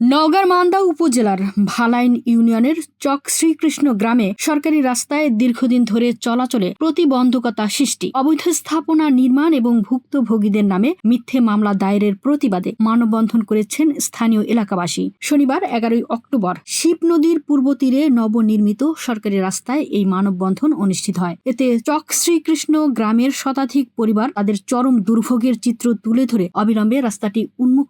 নওগাঁর মান্দা উপজেলার ভালাইন ইউনিয়নের চক শ্রীকৃষ্ণ গ্রামে সরকারি রাস্তায় দীর্ঘদিন ধরে চলাচলে প্রতিবন্ধকতা সৃষ্টি। অবৈধ স্থাপনা নির্মাণ এবং ভুক্তভোগীদের নামে মিথ্যে মামলা দায়েরের প্রতিবাদে মানববন্ধন করেছেন স্থানীয় এলাকাবাসী। শনিবার, এগারোই অক্টোবর, শিব নদীর পূর্ব তীরে নবনির্মিত সরকারি রাস্তায় এই মানববন্ধন অনুষ্ঠিত হয়। এতে চক শ্রীকৃষ্ণ গ্রামের শতাধিক পরিবার তাদের চরম দুর্ভোগের চিত্র তুলে ধরে অবিলম্বে রাস্তাটি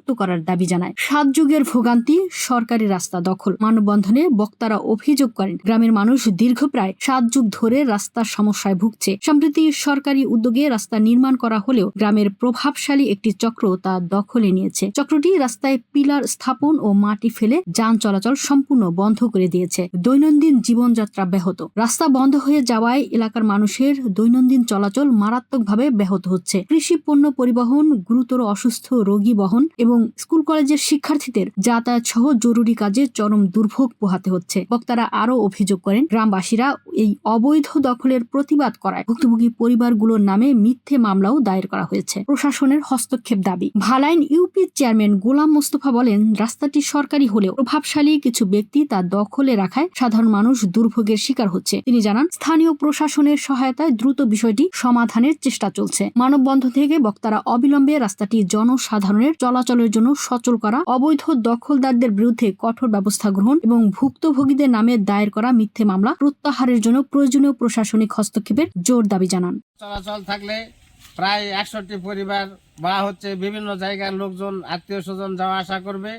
উন্মুক্ত করার দাবি জানায়। সাত যুগের ভোগান্তি, সরকারি রাস্তা দখল। মানববন্ধনে বক্তারা অভিযোগ করেন, গ্রামের মানুষ দীর্ঘ প্রায় সাত যুগ ধরে রাস্তার সমস্যায় ভুগছে। সম্প্রতি সরকারি উদ্যোগে রাস্তা নির্মাণ করা হলেও গ্রামের প্রভাবশালী একটি চক্র তা দখলে নিয়েছে। চক্রটি রাস্তায় পিলার স্থাপন ও মাটি ফেলে যান চলাচল সম্পূর্ণ বন্ধ করে দিয়েছে। দৈনন্দিন জীবনযাত্রা ব্যাহত। রাস্তা বন্ধ হয়ে যাওয়ায় এলাকার মানুষের দৈনন্দিন চলাচল মারাত্মকভাবে ব্যাহত হচ্ছে। কৃষি পণ্য পরিবহন, গুরুতর অসুস্থ, রোগী বহন এবং স্কুল কলেজের শিক্ষার্থীদের যাতায়াত সহ জরুরি কাজে চরম দুর্ভোগ পোহাতে হচ্ছে। বক্তারা আরও অভিযোগ করেন, গ্রামবাসীরা এই অবৈধ দখলের প্রতিবাদ করায় ভুক্তভোগী পরিবারগুলোর নামে মিথ্যে মামলাও দায়ের করা হয়েছে। প্রশাসনের হস্তক্ষেপ দাবি। ভালাইন ইউপি চেয়ারম্যান গোলাম মোস্তফা বলেন, রাস্তাটি সরকারি হলেও প্রভাবশালী কিছু ব্যক্তি তা দখলে রাখায় সাধারণ মানুষ দুর্ভোগের শিকার হচ্ছে। তিনি জানান, স্থানীয় প্রশাসনের সহায়তায় দ্রুত বিষয়টি সমাধানের চেষ্টা চলছে। মানববন্ধন থেকে বক্তারা অবিলম্বে রাস্তাটি জনসাধারণের চলাচলের জন্য সচল করা অবৈধ দখলদারদের বিরুদ্ধে কঠোর ব্যবস্থা গ্রহণ এবং ভুক্তভোগীদের নামে দায়ের করা মিথ্যে মামলা প্রত্যাহারের জন্য প্রয়োজনীয় প্রশাসনিক হস্তক্ষেপের জোর দাবি জানান। চলাচল থাকলে প্রায় একষট্টি পরিবার বা হচ্ছে বিভিন্ন জায়গার লোকজন আত্মীয় স্বজন যাওয়া আসা করবে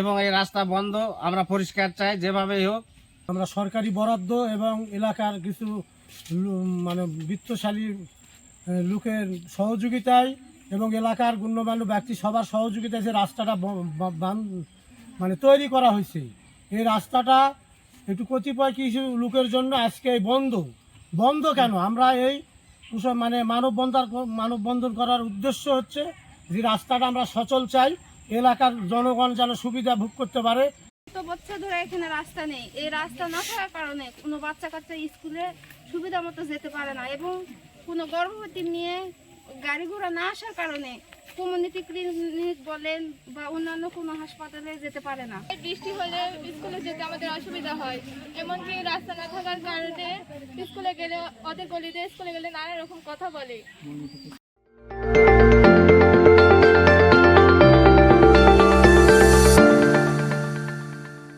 এবং এই রাস্তা বন্ধ আমরা পরিষ্কার চাই যেভাবেই হোক। আমরা সরকারি বরাদ্দ এবং এলাকার কিছু মানে বিত্তশালী লোকের সহযোগিতায় এবং এলাকার গণ্যমান্য ব্যক্তি সবার সহযোগিতায় যে রাস্তাটা মানে তৈরি করা হয়েছে। এই রাস্তাটা একটু কতিপয় কিছু লোকের জন্য আজকে বন্ধ। বন্ধ কেন? আমরা এই মানে মানববন্ধন মানববন্ধন করার উদ্দেশ্য হচ্ছে যে রাস্তাটা আমরা সচল চাই, এলাকার জনগণ যেন সুবিধা ভোগ করতে পারে। তো এখানে রাস্তা নেই। এই রাস্তা না কারণে কোনো বাচ্চা কাচ্চা স্কুলে সুবিধা মতো যেতে পারে না এবং কোনো গর্ভবতী নিয়ে গাড়ি ঘোড়া না আসার কারণে কমিউনিটি ক্লিনিক বলেন বা অন্যান্য কোনো হাসপাতালে যেতে পারে না। বৃষ্টি হলে স্কুলে যেতে আমাদের অসুবিধা হয়। এমনকি রাস্তা না থাকার কারণে স্কুলে গেলে, ওদের গলিতে স্কুলে গেলে নানা রকম কথা বলে।